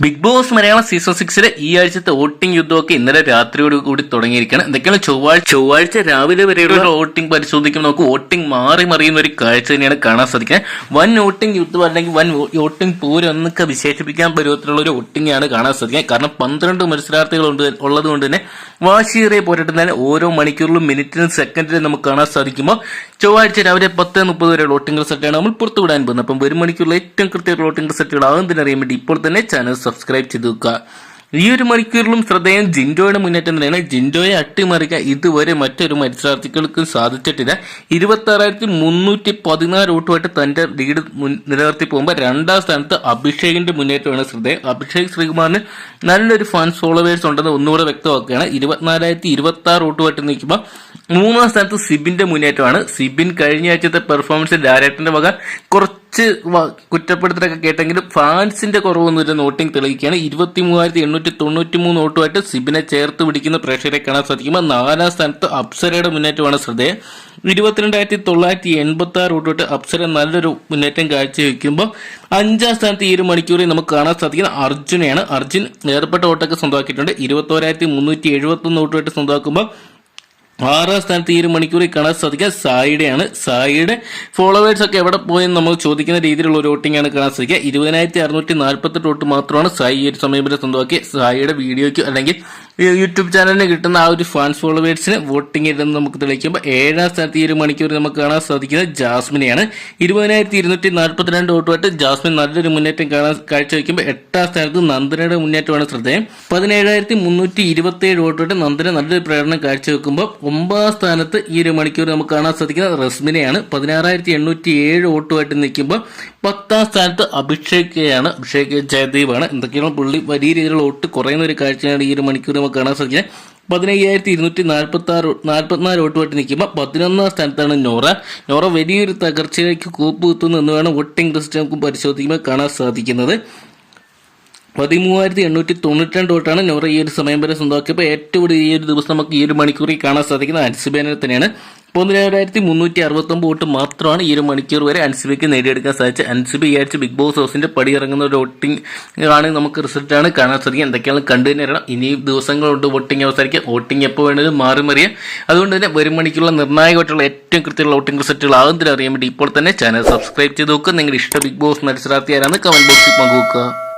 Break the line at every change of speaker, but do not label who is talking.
Big boss Malayalam season സിക്സിലെ ഈ ആഴ്ചത്തെ വോട്ടിംഗ് യുദ്ധമൊക്കെ ഇന്നലെ രാത്രിയോട് കൂടി തുടങ്ങിയിരിക്കുകയാണ്. എന്തൊക്കെയാണ് ചൊവ്വാഴ്ച ചൊവ്വാഴ്ച രാവിലെ വരെയുള്ള വോട്ടിംഗ് പരിശോധിക്കുമ്പോൾ നമുക്ക് വോട്ടിംഗ് മാറി മറിയുന്ന ഒരു കാഴ്ച തന്നെയാണ് കാണാൻ സാധിക്കുന്നത്. വൻ വോട്ടിംഗ് യുദ്ധം അല്ലെങ്കിൽ വൻ വോട്ടിംഗ് പൂരം എന്നൊക്കെ വിശേഷിപ്പിക്കാൻ പരുവത്തിലുള്ള ഒരു വോട്ടിംഗ് ആണ് കാണാൻ സാധിക്കുക കാരണം പന്ത്രണ്ട് മത്സരാർത്ഥികൾ ഉള്ളത് കൊണ്ട് തന്നെ വാശിയേറിയ പോരാട്ടം തന്നെ ഓരോ മണിക്കൂറിലും മിനിറ്റിലും സെക്കൻഡിലും നമുക്ക് കാണാൻ സാധിക്കുമ്പോൾ ചൊവ്വാഴ്ച രാവിലെ പത്ത് മുപ്പത് വരെ വോട്ടിംഗ് റിസൾട്ടാണ് നമ്മൾ പുറത്തുവിടാൻ പോകുന്നത്. അപ്പം ഒരു മണിക്കൂറിൽ ഏറ്റവും കൃത്യമായിട്ട് വോട്ടിംഗ് റിസൾട്ടുകൾ ആകുന്നതിനറിയാൻ വേണ്ടി ഇപ്പോൾ തന്നെ ചാനൽ സബ്സ്ക്രൈബ് ചെയ്ത് വെക്കുക ഈ ഒരു മണിക്കൂറിലും ശ്രദ്ധേയം ജിൻഡോയുടെ മുന്നേറ്റം തന്നെയാണ്. ജിൻഡോയെ അട്ടിമറിക്കാൻ ഇതുവരെ മറ്റൊരു മത്സരാർത്ഥികൾക്കും സാധിച്ചിട്ടില്ല. ഇരുപത്തി ആറായിരത്തി മുന്നൂറ്റി പതിനാല് വോട്ടുമായിട്ട് തന്റെ ലീഡ് നിലനിർത്തി പോകുമ്പോൾ രണ്ടാം സ്ഥാനത്ത് അഭിഷേകിന്റെ മുന്നേറ്റമാണ് ശ്രദ്ധേയം അഭിഷേക് ശ്രീകുമാറിന് നല്ലൊരു ഫാൻസ് ഫോളോവേഴ്സ് ഉണ്ടെന്ന് ഒന്നുകൂടെ വ്യക്തമാക്കുകയാണ്. ഇരുപത്തിനാലായിരത്തി ഇരുപത്തി ആറ് വോട്ടുമായിട്ട് നിൽക്കുമ്പോൾ മൂന്നാം സ്ഥാനത്ത് സിബിന്റെ മുന്നേറ്റമാണ്. സിബിൻ കഴിഞ്ഞ ആഴ്ചത്തെ പെർഫോമൻസിൽ ഡയറക്ടറിന്റെ വക കുറച്ച് വ- കുറ്റപ്പെടുത്തലൊക്കെ കേട്ടെങ്കിലും ഫാൻസിന്റെ കുറവൊന്നുമില്ല നോട്ടിംഗ് തെളിയിക്കുകയാണ്. ഇരുപത്തി മൂവായിരത്തി എണ്ണൂറ്റി തൊണ്ണൂറ്റി മൂന്ന് വോട്ടുമായിട്ട് സിബിനെ ചേർത്ത് പിടിക്കുന്ന പ്രേക്ഷകരെ കാണാൻ സാധിക്കുമ്പോൾ നാലാം സ്ഥാനത്ത് അപ്സരയുടെ മുന്നേറ്റമാണ് ശ്രദ്ധേയം. ഇരുപത്തിരണ്ടായിരത്തി തൊള്ളായിരത്തി എൺപത്തി ആറ് വോട്ടുമായിട്ട് അപ്സര നല്ലൊരു മുന്നേറ്റം കാഴ്ചവെക്കുമ്പോൾ അഞ്ചാം സ്ഥാനത്ത് ഈ ഒരു മണിക്കൂറിൽ നമുക്ക് കാണാൻ സാധിക്കുന്ന അർജുനെയാണ്. അർജുൻ ഏർപ്പെട്ട വോട്ടൊക്കെ സ്വന്തമാക്കിയിട്ടുണ്ട്. ഇരുപത്തോരായിരത്തി മുന്നൂറ്റി എഴുപത്തി ഒന്ന് വോട്ടുമായിട്ട് സ്വന്തമാക്കുമ്പോൾ ആറാം സ്ഥാനത്ത് ഈ ഒരു മണിക്കൂറിൽ കാണാൻ സാധിക്കുക. സായിയുടെയാണ്. സായിയുടെ ഫോളോവേഴ്സ് ഒക്കെ എവിടെ പോയെന്ന് നമ്മൾ ചോദിക്കുന്ന രീതിയിലുള്ള ഒരു വോട്ടിംഗ് ആണ് കാണാൻ സാധിക്കുക. ഇരുപതിനായിരത്തി അറുന്നൂറ്റി നാൽപ്പത്തെട്ട് വോട്ട് മാത്രമാണ് സായി ഈ ഒരു സമയം വരെ സ്വന്തമാക്കി സായിയുടെ വീഡിയോയ്ക്ക് അല്ലെങ്കിൽ യൂട്യൂബ് ചാനലിന് കിട്ടുന്ന ആ ഒരു ഫാൻസ് ഫോളോവേഴ്സിന് വോട്ടിംഗ് ഇല്ലെന്ന് നമുക്ക് തെളിയിക്കുമ്പോൾ ഏഴാം സ്ഥാനത്ത് ഈ ഒരു മണിക്കൂർ നമുക്ക് കാണാൻ സാധിക്കുന്നത് ജാസ്മിനെയാണ്. ഇരുപതിനായിരത്തി ഇരുന്നൂറ്റി നാൽപ്പത്തിരണ്ട് വോട്ടുമായിട്ട് ജാസ്മിൻ നല്ലൊരു മുന്നേറ്റം കാണാൻ കാഴ്ചവെക്കുമ്പോൾ എട്ടാം സ്ഥാനത്ത് നന്ദനയുടെ മുന്നേറ്റമാണ് ശ്രദ്ധേയം. പതിനേഴായിരത്തി മുന്നൂറ്റി ഇരുപത്തി ഏഴ് വോട്ടുമായിട്ട് നന്ദന നല്ലൊരു പ്രകടനം കാഴ്ചവെക്കുമ്പോൾ ഒമ്പതാം സ്ഥാനത്ത് ഈ ഒരു മണിക്കൂർ നമുക്ക് കാണാൻ സാധിക്കുന്നത് റസ്മിനെയാണ്. പതിനാറായിരത്തി എണ്ണൂറ്റി ഏഴ് വോട്ടുമായിട്ട് നിൽക്കുമ്പോൾ പത്താം സ്ഥാനത്ത് അഭിഷേകയാണ് അഭിഷേക് ജയദീപാണ് എന്തൊക്കെയാണ് പുള്ളി വലിയ രീതിയിലുള്ള വോട്ട് കുറയുന്ന ഒരു കാഴ്ചയാണ് ഈ ഒരു മണിക്കൂർ നമുക്ക് കാണാൻ സാധിക്കുന്നത് പതിനയ്യായിരത്തി ഇരുന്നൂറ്റി നാൽപ്പത്തി ആറ് നാൽപ്പത്തിനാല് വോട്ടുമായിട്ട് നിൽക്കുമ്പോൾ പതിനൊന്നാം സ്ഥാനത്താണ് നോറ. നോറ വലിയൊരു തകർച്ചയിലേക്ക് കൂപ്പ് കുത്തുന്നു എന്ന് വേണം വോട്ടിംഗ് ലിസ്റ്റ് നമുക്ക് പരിശോധിക്കുമ്പോൾ കാണാൻ സാധിക്കുന്നത്. പതിമൂവായിരത്തി എണ്ണൂറ്റി തൊണ്ണൂറ്റി രണ്ട് വോട്ടാണ് നോറ ഈ ഒരു സമയം വരെ സ്വന്തമാക്കിയപ്പോൾ ഏറ്റവും കൂടുതൽ ഈ ഒരു ദിവസം നമുക്ക് ഈ ഒരു മണിക്കൂറിൽ കാണാൻ സാധിക്കുന്ന അൻസിബേനെ തന്നെയാണ്. പതിനേഴായിരത്തി മുന്നൂറ്റി അറുപത്തൊമ്പത് വോട്ട് മാത്രമാണ് ഈ ഒരു മണിക്കൂർ വരെ അൻസിബിക്ക് നേടിയെടുക്കാൻ സാധിച്ചത്. അൻസിബി ഈ ആഴ്ച ബിഗ് ബോസ് ഹൗസിന്റെ പടി ഇറങ്ങുന്ന ഒരു വോട്ടിംഗ് ആണ് നമുക്ക് റിസൾട്ടാണ് കാണാൻ സാധിക്കുക. എന്തൊക്കെയാണ് കണ്ടു തന്നെ അറിയണം. ഇനി ദിവസങ്ങളുണ്ട് വോട്ടിംഗ് അവസാനിക്കുക വോട്ടിംഗ് എപ്പോൾ വേണേലും മാറി മറിയാം. അതുകൊണ്ട് തന്നെ വരും മണിക്കുള്ള നിർണായകമായിട്ടുള്ള ഏറ്റവും കൃത്യമുള്ള വോട്ടിംഗ് റിസൾട്ടുകൾ ആകുന്നതിൽ അറിയാൻ വേണ്ടി ഇപ്പോൾ തന്നെ ചാനൽ സബ്സ്ക്രൈബ് ചെയ്ത് നോക്കുക. നിങ്ങളുടെ ഇഷ്ട ബിഗ് ബോസ് മത്സരാർത്ഥിയാരാണ് കമന്റ് ബോക്സിൽ പങ്കുവെക്കുക.